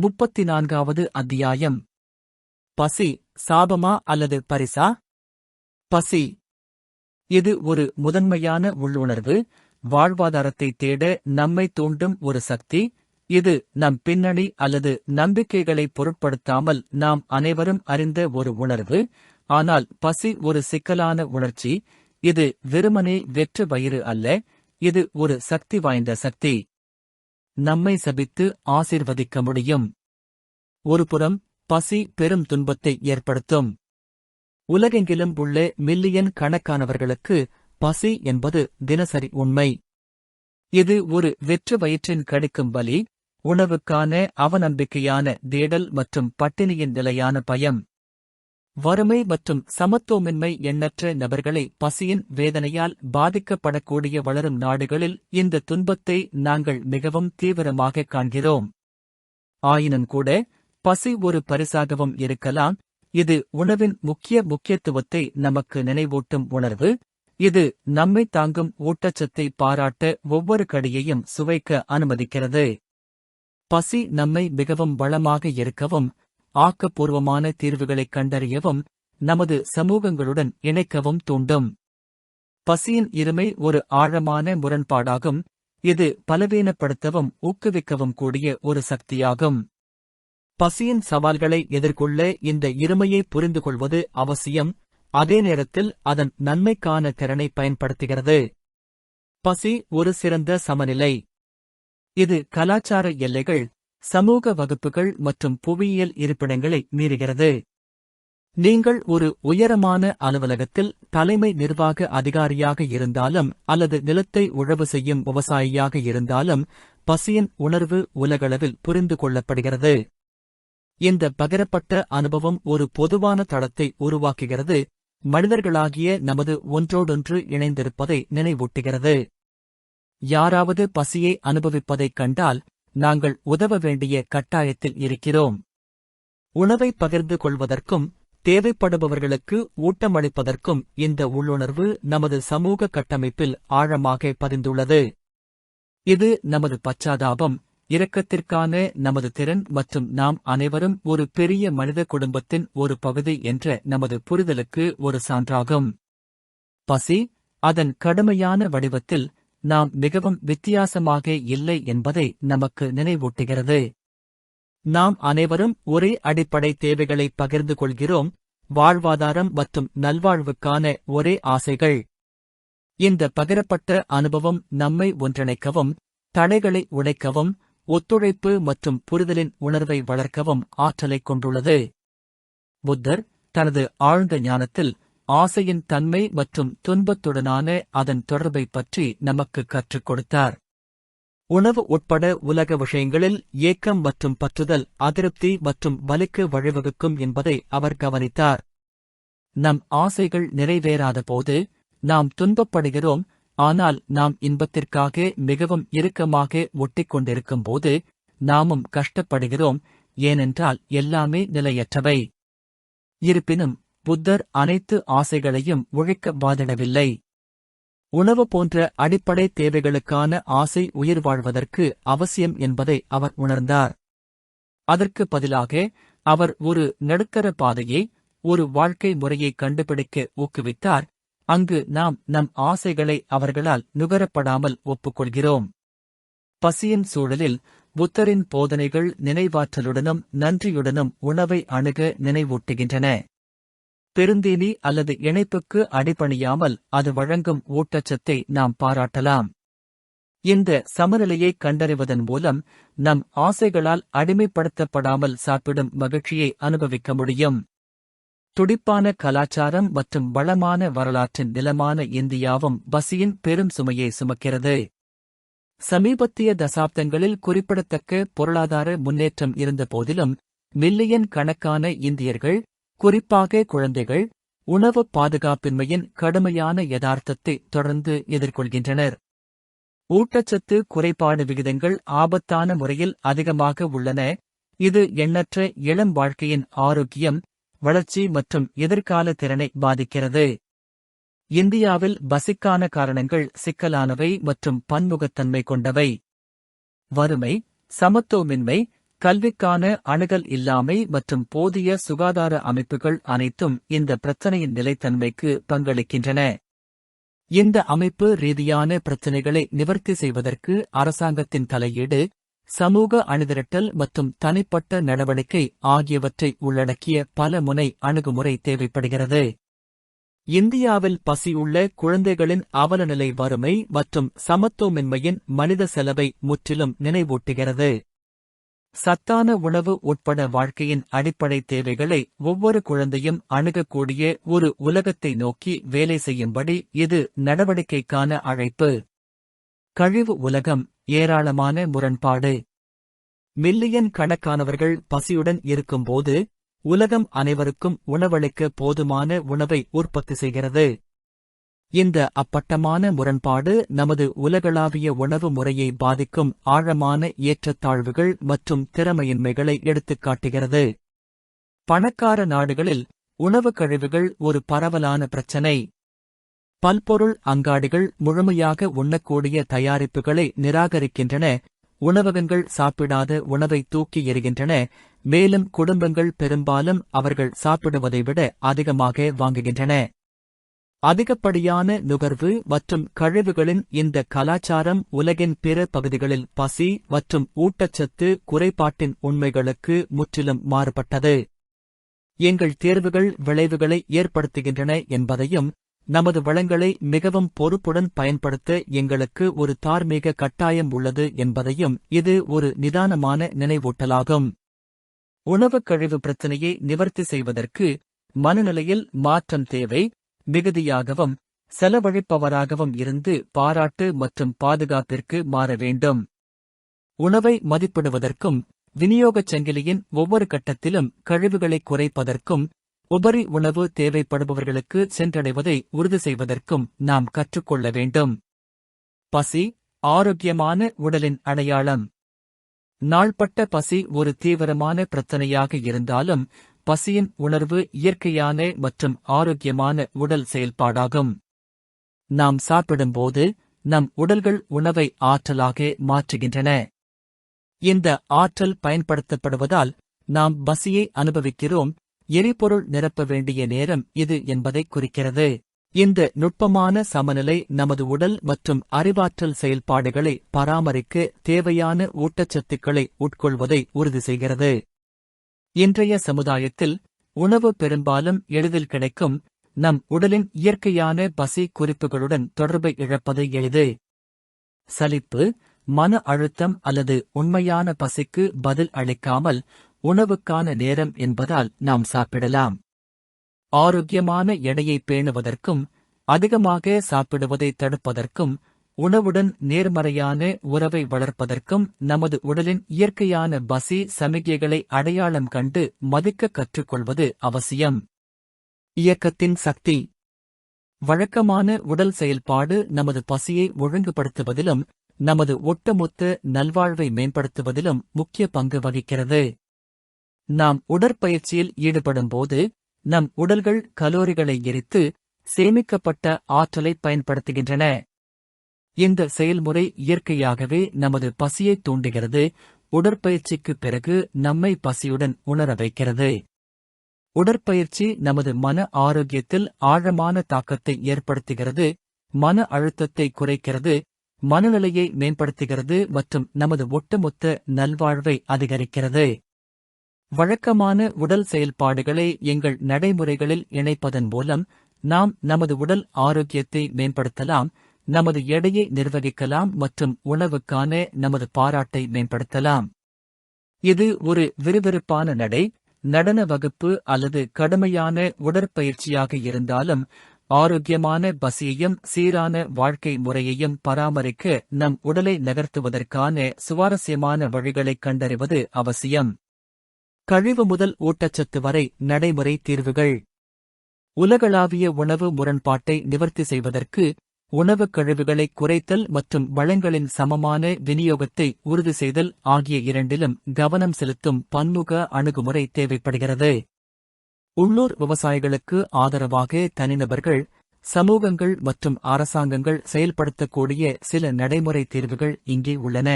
முப்பத்தி நான்காவது அத்தியாயம். பசி சாபமா அல்லது பரிசா? பசி. இது ஒரு முதன்மையான உள்ளுணர்வு? வாழ்வாதாரத்தை தேட நம்மை தூண்டும் ஒரு சக்தி? இது நம் பின்னணி அல்லது நம்பிக்கைகளை பொருட்படுத்தாமல் நாம் அனைவரும் அறிந்த ஒரு உணர்வு. ஆனால் பசி ஒரு சிக்கலான உணர்ச்சி. இது வெறுமனே வெற்று வயிறு அல்ல. இது ஒரு சக்தி வாய்ந்த சக்தி. நம்மை சபித்து ஆசிர்வதிக்க முடியும். ஒருபுறம் பசி பெரும் துன்பத்தை ஏற்படுத்தும். உலகெங்கிலும் உள்ள மில்லியன் கணக்கானவர்களுக்கு பசி என்பது தினசரி உண்மை. இது ஒரு வெற்று வயிற்றின் கடிக்கும் வலி உணவுக்கான அவநம்பிக்கையான தேடல் மற்றும் பட்டினியின் நிலையான பயம். வறுமை மற்றும் சமத்துவமின்மை எண்ணற்ற நபர்களை பசியின் வேதனையால் பாதிக்கப்படக்கூடிய வளரும் நாடுகளில் இந்த துன்பத்தை நாங்கள் மிகவும் தீவிரமாக காண்கிறோம். ஆயினும்கூட பசி ஒரு பரிசாகவும் இருக்கலாம். இது உணவின் முக்கிய முக்கியத்துவத்தை நமக்கு நினைவூட்டும் உணர்வு. இது நம்மை தாங்கும் ஊட்டச்சத்தை பாராட்ட ஒவ்வொரு கடியையும் சுவைக்க அனுமதிக்கிறது. பசி நம்மை மிகவும் வளமாக இருக்கவும் ஆக்கப்பூர்வமான தீர்வுகளைக் கண்டறியவும் நமது சமூகங்களுடன் இணைக்கவும் தூண்டும். பசியின் இருமை ஒரு ஆழமான முரண்பாடாகும். இது பலவீனப்படுத்தவும் ஊக்குவிக்கவும் கூடிய ஒரு சக்தியாகும். பசியின் சவால்களை எதிர்கொள்ள இந்த இருமையை புரிந்து கொள்வது அவசியம். அதே நேரத்தில் அதன் நன்மைக்கான திறனை பயன்படுத்துகிறது. பசி ஒரு சிறந்த சமநிலை. இது கலாச்சார எல்லைகள். சமூக வகுப்புகள் மற்றும் புவியியல் இருப்பிடங்களை மீறுகிறது. நீங்கள் ஒரு உயரமான அலுவலகத்தில் தலைமை நிர்வாக அதிகாரியாக இருந்தாலும் அல்லது நிலத்தை உழவு செய்யும் விவசாயியாக இருந்தாலும் பசியின் உணர்வு உலகளவில் புரிந்து கொள்ளப்படுகிறது. இந்த பகிரப்பட்ட அனுபவம் ஒரு பொதுவான தளத்தை உருவாக்குகிறது மனிதர்களாகிய நமது ஒன்றோடொன்று இணைந்திருப்பதை நினைவூட்டுகிறது. யாராவது பசியை அனுபவிப்பதைக் கண்டால் நாங்கள் உதவ வேண்டிய கட்டாயத்தில் இருக்கிறோம். உணவை பகிர்ந்து கொள்வதற்கும் தேவைப்படுபவர்களுக்கு ஊட்டமளிப்பதற்கும் இந்த உள்ளுணர்வு நமது சமூக கட்டமைப்பில் ஆழமாக பதிந்துள்ளது. இது நமது பச்சாதாபம் இரக்கத்திற்கான நமது திறன் மற்றும் நாம் அனைவரும் ஒரு பெரிய மனித குடும்பத்தின் ஒரு பகுதி என்ற நமது புரிதலுக்கு ஒரு சான்றாகும். பசி அதன் கடுமையான வடிவத்தில் நாம் மிகவும் வித்தியாசமாக இல்லை என்பதை நமக்கு நினைவூட்டுகிறது. நாம் அனைவரும் ஒரே அடிப்படை தேவைகளை பகிர்ந்து கொள்கிறோம் வாழ்வாதாரம் மற்றும் நல்வாழ்வுக்கான ஒரே ஆசைகள். இந்த பகிரப்பட்ட அனுபவம் நம்மை ஒன்றிணைக்கவும் தடைகளை உடைக்கவும் ஒத்துழைப்பு மற்றும் புரிதலின் உணர்வை வளர்க்கவும் ஆற்றலைக் கொண்டுள்ளது. புத்தர் தனது ஆழ்ந்த ஞானத்தில் ஆசையின் தன்மை மற்றும் துன்பத்துடனான அதன் தொடர்பை பற்றி நமக்கு கற்றுக் கொடுத்தார். உணவு உட்பட உலக விஷயங்களில் ஏக்கம் மற்றும் பற்றுதல் அதிருப்தி மற்றும் வலிக்கு வழிவகுக்கும் என்பதை அவர் கவனித்தார். நம் ஆசைகள் நிறைவேறாத போது நாம் துன்பப்படுகிறோம் ஆனால் நாம் இன்பத்திற்காக மிகவும் இறுக்கமாக ஒட்டிக் கொண்டிருக்கும் போது நாமும் கஷ்டப்படுகிறோம் ஏனென்றால் எல்லாமே நிலையற்றவை. இருப்பினும் புத்தர் அனைத்து ஆசைகளையும் உழைக்க வாதிடவில்லை உணவு போன்ற அடிப்படை தேவைகளுக்கான ஆசை உயிர் வாழ்வதற்கு அவசியம் என்பதை அவர் உணர்ந்தார். அதற்கு பதிலாக அவர் ஒரு நடுக்கர பாதையை ஒரு வாழ்க்கை முறையை கண்டுபிடிக்க ஊக்குவித்தார். அங்கு நாம் நம் ஆசைகளை அவர்களால் நுகரப்படாமல் ஒப்புக்கொள்கிறோம். பசியின் சூழலில் புத்தரின் போதனைகள் நினைவாற்றலுடனும் நன்றியுடனும் உணவை அணுக நினைவூட்டுகின்றன. பெருந்தீனி அல்லது இணைப்புக்கு அடிபணியாமல் அது வழங்கும் ஊட்டச்சத்தை நாம் பாராட்டலாம். இந்த சமநிலையை கண்டறிவதன் மூலம் நம் ஆசைகளால் அடிமைப்படுத்தப்படாமல் சாப்பிடும் மகிழ்ச்சியை அனுபவிக்க முடியும். துடிப்பான கலாச்சாரம் மற்றும் வளமான வரலாற்றின் நிலமான இந்தியாவும் பசியின் பெரும் சுமையை சுமக்கிறது. சமீபத்திய தசாப்தங்களில் குறிப்பிடத்தக்க பொருளாதார முன்னேற்றம் இருந்த போதிலும் மில்லியன் கணக்கான இந்தியர்கள் குறிப்பாக குழந்தைகள் உணவு பாதுகாப்பின்மையின் கடுமையான யதார்த்தத்தை தொடர்ந்து எதிர்கொள்கின்றனர். ஊட்டச்சத்து குறைபாடு விகிதங்கள் ஆபத்தான முறையில் அதிகமாக உள்ளன. இது எண்ணற்ற இளம் வாழ்க்கையின் ஆரோக்கியம் வளர்ச்சி மற்றும் எதிர்கால திறனை பாதிக்கிறது. இந்தியாவில் பசிக்கான காரணங்கள் சிக்கலானவை மற்றும் பன்முகத்தன்மை கொண்டவை. வறுமை சமத்துவமின்மை கல்விக்கான அணுகல் இல்லாமை மற்றும் போதிய சுகாதார அமைப்புகள் அனைத்தும் இந்த பிரச்சனையின் நிலைத்தன்மைக்கு பங்களிக்கின்றன. இந்த அமைப்பு ரீதியான பிரச்சினைகளை நிவர்த்தி செய்வதற்கு அரசாங்கத்தின் தலையீடு சமூக அணிதிரட்டல் மற்றும் தனிப்பட்ட நடவடிக்கை ஆகியவற்றை உள்ளடக்கிய பல முனை அணுகுமுறை தேவைப்படுகிறது. இந்தியாவில் பசியுள்ள குழந்தைகளின் அவலநிலை வறுமை மற்றும் சமத்துவமின்மையின் மனித செலவை முற்றிலும் நினைவூட்டுகிறது. சத்தான உணவு உட்பட வாழ்க்கையின் அடிப்படை தேவைகளை ஒவ்வொரு குழந்தையும் அணுகக்கூடிய ஒரு உலகத்தை நோக்கி வேலை செய்யும்படி இது நடவடிக்கைக்கான அழைப்பு. கழிவு உலகம் ஏராளமான முரண்பாடு. மில்லியன் கணக்கானவர்கள் பசியுடன் இருக்கும்போது உலகம் அனைவருக்கும் உணவளிக்க போதுமான உணவை உற்பத்தி செய்கிறது. இந்த அப்பட்டமான முரண்பாடு நமது உலகளாவிய உணவு முறையை பாதிக்கும் ஆழமான ஏற்றத்தாழ்வுகள் மற்றும் திறமையின்மைகளை எடுத்துக் காட்டுகிறது. பணக்கார நாடுகளில் உணவு கழிவுகள் ஒரு பரவலான பிரச்சினை. பல்பொருள் அங்காடிகள் முழுமையாக உண்ணக்கூடிய தயாரிப்புகளை நிராகரிக்கின்றன உணவகங்கள் சாப்பிடாத உணவை தூக்கி எறிகின்றன மேலும் குடும்பங்கள் பெரும்பாலும் அவர்கள் சாப்பிடுவதை விட அதிகமாக வாங்குகின்றன. அதிகப்படியான நுகர்வு மற்றும் கழிவுகளின் இந்த கலாச்சாரம் உலகின் பிற பகுதிகளில் பசி மற்றும் ஊட்டச்சத்து குறைபாட்டின் உண்மைகளுக்கு முற்றிலும் மாறுபட்டது. எங்கள் தேர்வுகள் விளைவுகளை ஏற்படுத்துகின்றன என்பதையும் நமது வளங்களை மிகவும் பொறுப்புடன் பயன்படுத்த எங்களுக்கு ஒரு தார்மீக கட்டாயம் உள்ளது என்பதையும் இது ஒரு நிதானமான நினைவூட்டலாகும். உணவுக் கழிவு பிரச்சினையை நிவர்த்தி செய்வதற்கு மனநிலையில் மாற்றம் தேவை மிகுதியாகவும் செலவழிப்பவராகவும் இருந்து பாராட்டு மற்றும் பாதுகாப்பிற்கு மாற வேண்டும். உணவை மதிப்பிடுவதற்கும் விநியோகச் சங்கிலியின் ஒவ்வொரு கட்டத்திலும் கழிவுகளை குறைப்பதற்கும் உபரி உணவு தேவைப்படுபவர்களுக்கு சென்றடைவதை உறுதி செய்வதற்கும் நாம் கற்றுக்கொள்ள வேண்டும். பசி ஆரோக்கியமான உடலின் அடையாளம். நாள்பட்ட பசி ஒரு தீவிரமான பிரச்சனையாக இருந்தாலும் பசியின் உணர்வு இயற்கையான மற்றும் ஆரோக்கியமான உடல் செயல்பாடாகும். நாம் சாப்பிடும்போது நம் உடல்கள் உணவை ஆற்றலாக மாற்றுகின்றன. இந்த ஆற்றல் பயன்படுத்தப்படுவதால் நாம் பசியை அனுபவிக்கிறோம். எரிபொருள் நிரப்ப வேண்டிய நேரம் இது என்பதை குறிக்கிறது. இந்த நுட்பமான சமநிலை நமது உடல் மற்றும் அறிவாற்றல் செயல்பாடுகளை பராமரிக்க தேவையான ஊட்டச்சத்துக்களை உட்கொள்வதை உறுதி செய்கிறது. இன்றைய சமுதாயத்தில் உணவு பெரும்பாலும் எளிதில் கிடைக்கும். நம் உடலின் இயற்கையான பசி குறிப்புகளுடன் தொடர்பை இழப்பது எளிது. சலிப்பு மன அழுத்தம் அல்லது உண்மையான பசிக்கு பதில் அளிக்காமல் உணவுக்கான நேரம் என்பதால் நாம் சாப்பிடலாம். ஆரோக்கியமான எடையை பேணுவதற்கும் அதிகமாக சாப்பிடுவதை தடுப்பதற்கும் உணவுடன் நேர்மறையான உறவை வளர்ப்பதற்கும் நமது உடலின் இயற்கையான பசி சமிகைகளை அடையாளம் கண்டு மதிக்க கற்றுக்கொள்வது அவசியம். இயக்கத்தின் சக்தி. வழக்கமான உடல் செயல்பாடு நமது பசியை ஒழுங்குபடுத்துவதிலும் நமது ஒட்டுமொத்த நல்வாழ்வை மேம்படுத்துவதிலும் முக்கிய பங்கு வகிக்கிறது. நாம் உடற்பயிற்சியில் ஈடுபடும்போது நம் உடல்கள் கலோரிகளை எரித்து சேமிக்கப்பட்ட ஆற்றலை பயன்படுத்துகின்றன. இந்த செயல்முறை இயற்கையாகவே நமது பசியை தூண்டுகிறது. உடற்பயிற்சிக்குப் பிறகு நம்மை பசியுடன் உணர வைக்கிறது. உடற்பயிற்சி நமது மன ஆரோக்கியத்தில் ஆழமான தாக்கத்தை ஏற்படுத்துகிறது. மன அழுத்தத்தை குறைக்கிறது. மனநிலையை மேம்படுத்துகிறது மற்றும் நமது ஒட்டுமொத்த நல்வாழ்வை அதிகரிக்கிறது. வழக்கமான உடல் செயல்பாடுகளை எங்கள் நடைமுறைகளில் இணைப்பதன் மூலம் நாம் நமது உடல் ஆரோக்கியத்தை மேம்படுத்தலாம். நமது எடையை நிர்வகிக்கலாம் மற்றும் உணவுக்கான நமது பாராட்டை மேம்படுத்தலாம். இது ஒரு விறுவிறுப்பான நடை நடன வகுப்பு அல்லது கடுமையான உடற்பயிற்சியாக இருந்தாலும் ஆரோக்கியமான பசியையும் சீரான வாழ்க்கை முறையையும் பராமரிக்க நம் உடலை நகர்த்துவதற்கான சுவாரஸ்யமான வழிகளைக் கண்டறிவது அவசியம். கழிவு முதல் ஊட்டச்சத்து வரை நடைமுறை தீர்வுகள். உலகளாவிய உணவு முரண்பாட்டை நிவர்த்தி செய்வதற்கு உணவுக் கழிவுகளை குறைத்தல் மற்றும் வளங்களின் சமமான விநியோகத்தை உறுதி செய்தல் ஆகிய இரண்டிலும் கவனம் செலுத்தும் பன்முக அணுகுமுறை தேவைப்படுகிறது. உள்ளூர் விவசாயிகளுக்கு ஆதரவாக தனிநபர்கள் சமூகங்கள் மற்றும் அரசாங்கங்கள் செயல்படுத்தக்கூடிய சில நடைமுறை தீர்வுகள் இங்கே உள்ளன.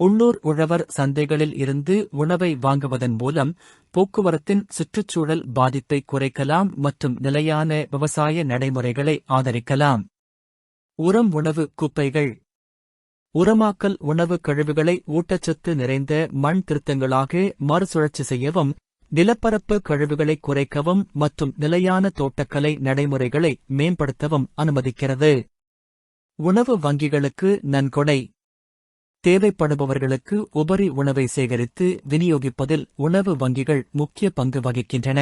உள்ளூர் உழவர் சந்தைகளில் இருந்து உணவை வாங்குவதன் மூலம் போக்குவரத்தின் சுற்றுச்சூழல் பாதிப்பை குறைக்கலாம் மற்றும் நிலையான விவசாய நடைமுறைகளை ஆதரிக்கலாம். உரம் உணவு குப்பைகள். உரமாக்கல் உணவு கழிவுகளை ஊட்டச்சத்து நிறைந்த மண் திருத்தங்களாக மறுசுழற்சி செய்யவும் நிலப்பரப்பு கழிவுகளை குறைக்கவும் மற்றும் நிலையான தோட்டக்கலை நடைமுறைகளை மேம்படுத்தவும் அனுமதிக்கிறது. உணவு வங்கிகளுக்கு நன்கொடை. தேவைப்படுபவர்களுக்கு உபரி உணவை சேகரித்து விநியோகிப்பதில் உணவு வங்கிகள் முக்கிய பங்கு வகிக்கின்றன.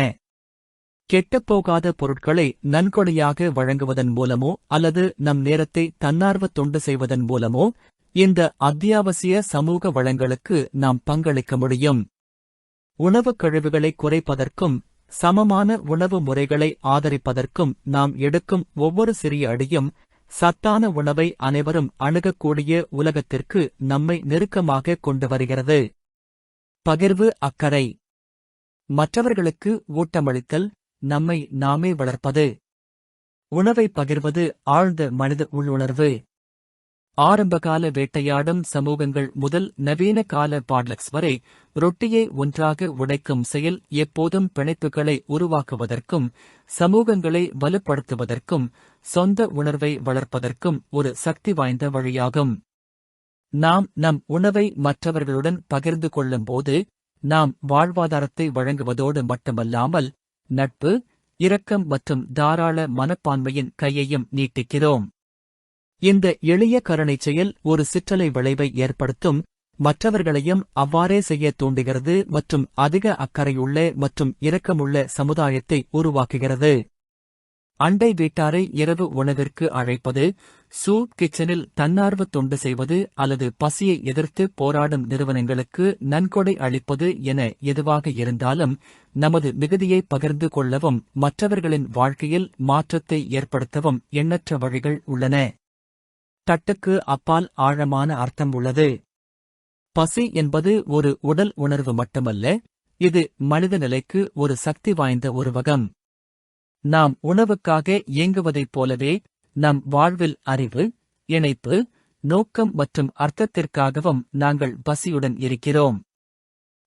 கெட்டப்போகாத பொருட்களை நன்கொடையாக வழங்குவதன் மூலமோ அல்லது நம் நேரத்தை தன்னார்வ தொண்டு செய்வதன் மூலமோ இந்த அத்தியாவசிய சமூக வளங்களுக்கு நாம் பங்களிக்க முடியும். உணவுக் கழிவுகளை குறைப்பதற்கும் சமமான உணவு முறைகளை ஆதரிப்பதற்கும் நாம் எடுக்கும் ஒவ்வொரு சிறிய அடியும் சத்தான உணவை அனைவரும் அணுகக்கூடிய உலகத்திற்கு நம்மை நெருக்கமாக கொண்டு வருகிறது. பகிர்வு அக்கறை. மற்றவர்களுக்கு ஊட்டமளித்தல் நம்மை நாமே வளர்ப்பது. உணவை பகிர்வது ஆழ்ந்த மனித உள்ளுணர்வு. ஆரம்பகால வேட்டையாடும் சமூகங்கள் முதல் நவீன கால பாட்லக்ஸ் வரை ரொட்டியை ஒன்றாக உடைக்கும் செயல் எப்போதும் பிணைப்புகளை உருவாக்குவதற்கும் சமூகங்களை வலுப்படுத்துவதற்கும் சொந்த உணர்வை வளர்ப்பதற்கும் ஒரு சக்தி வாய்ந்த வழியாகும். நாம் நம் உணவை மற்றவர்களுடன் பகிர்ந்து கொள்ளும்போது நாம் வாழ்வாதாரத்தை வழங்குவதோடு மட்டுமல்லாமல் நட்பு இரக்கம் மற்றும் தாராள மனப்பான்மையின் கையையும் நீட்டிக்கிறோம். இந்த எளிய கருணைச் செயல் ஒரு சிற்றலை விளைவை ஏற்படுத்தும் மற்றவர்களையும் அவ்வாறே செய்ய தூண்டுகிறது மற்றும் அதிக அக்கறையுள்ள மற்றும் இரக்கமுள்ள சமுதாயத்தை உருவாக்குகிறது. அண்டை வீட்டாரை இரவு உணவிற்கு அழைப்பது சூ கிச்சனில் தன்னார்வ தொண்டு செய்வது அல்லது பசியை எதிர்த்து போராடும் நிறுவனங்களுக்கு நன்கொடை அளிப்பது என எதுவாக இருந்தாலும் நமது மிகுதியை பகிர்ந்து கொள்ளவும் மற்றவர்களின் வாழ்க்கையில் மாற்றத்தை ஏற்படுத்தவும் எண்ணற்ற வழிகள் உள்ளன. தட்டுக்கு அப்பால் ஆழமான அர்த்தம் உள்ளது. பசி என்பது ஒரு உடல் உணர்வு மட்டுமல்ல இது மனித நிலைக்கு ஒரு சக்தி வாய்ந்த உருவகம். நாம் உணவுக்காக இயங்குவதைப் போலவே நம் வாழ்வில் அறிவு இணைப்பு நோக்கம் மற்றும் அர்த்தத்திற்காகவும் நாங்கள் பசியுடன் இருக்கிறோம்.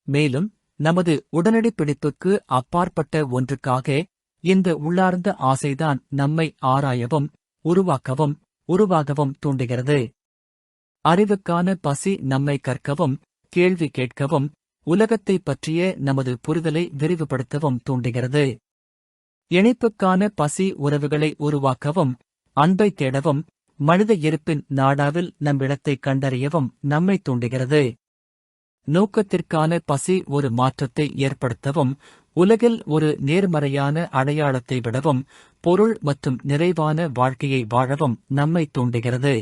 மேலும் நமது உடனடி பிடிப்புக்கு அப்பாற்பட்ட ஒன்றுக்காக இந்த உள்ளார்ந்த ஆசைதான் நம்மை ஆராயவும் உருவாக்கவும் உருவாகவும் தூண்டுகிறது. அறிவுக்கான பசி நம்மை கற்கவும் கேள்வி கேட்கவும் உலகத்தை பற்றிய நமது புரிதலை விரிவுபடுத்தவும் தூண்டுகிறது. இணைப்புக்கான பசி உறவுகளை உருவாக்கவும் அன்பை தேடவும் மனித இருப்பின் நாடாவில் நம் இடத்தை கண்டறியவும் நம்மை தூண்டுகிறது. நோக்கத்திற்கான பசி ஒரு மாற்றத்தை ஏற்படுத்தவும் உலகில் ஒரு நேர்மறையான அடையாளத்தை விடவும் பொருள் மற்றும் நிறைவான வாழ்க்கையை வாழவும் நம்மை தூண்டுகிறது.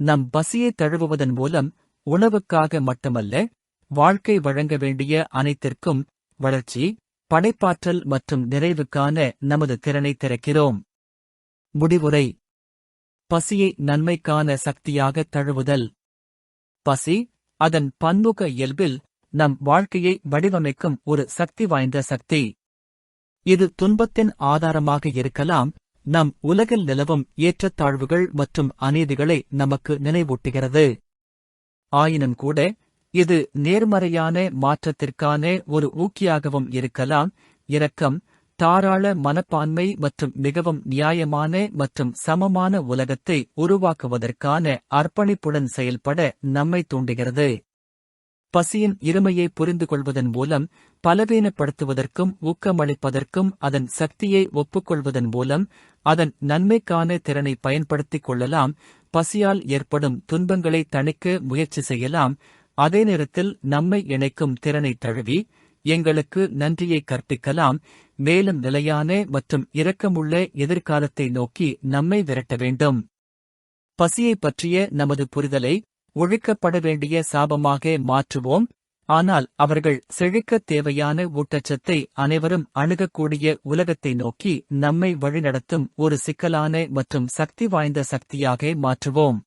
நம் பசியை தழுவுவதன் மூலம் உணவுக்காக மட்டுமல்ல வாழ்க்கை வழங்க வேண்டிய அனைத்திற்கும் வளர்ச்சி படைப்பாற்றல் மற்றும் நிறைவுக்கான நமது திறனை திறக்கிறோம். முடிவுரை. பசியை நன்மைக்கான சக்தியாக தழுவுதல். பசி அதன் பன்முக இயல்பில் நம் வாழ்க்கையை வடிவமைக்கும் ஒரு சக்தி வாய்ந்த சக்தி. இது துன்பத்தின் ஆதாரமாக இருக்கலாம் நம் உலகில் நிலவும் ஏற்றத்தாழ்வுகள் மற்றும் அநீதிகளை நமக்கு நினைவூட்டுகிறது. ஆயினும் கூட இது நேர்மறையான மாற்றத்திற்கான ஒரு ஊக்கியாகவும் இருக்கலாம் இரக்கம் தாராள மனப்பான்மை மற்றும் மிகவும் நியாயமான மற்றும் சமமான உலகத்தை உருவாக்குவதற்கான அர்ப்பணிப்புடன் செயல்பட நம்மை தூண்டுகிறது. பசியின் இருமையை புரிந்து கொள்வதன் மூலம் பலவீனப்படுத்துவதற்கும் ஊக்கமளிப்பதற்கும் அதன் சக்தியை ஒப்புக்கொள்வதன் மூலம் அதன் நன்மைக்கான திறனை பயன்படுத்திக் கொள்ளலாம் பசியால் ஏற்படும் துன்பங்களை தணிக்க முயற்சி செய்யலாம் அதே நேரத்தில் நம்மை இணைக்கும் திறனை தழுவி எங்களுக்கு நன்றியை கற்பிக்கலாம் மேலும் நிலையான மற்றும் இரக்கமுள்ள எதிர்காலத்தை நோக்கி நம்மை விரட்ட வேண்டும். பசியைப் பற்றிய நமது புரிதலை ஒழிக்கப்பட வேண்டிய சாபமாக மாற்றுவோம். ஆனால் அவர்கள் செழிக்கத் தேவையான ஊட்டச்சத்தை அனைவரும் அணுகக்கூடிய உலகத்தை நோக்கி நம்மை வழிநடத்தும் ஒரு சிக்கலான மற்றும் சக்தி வாய்ந்த சக்தியாக மாற்றுவோம்.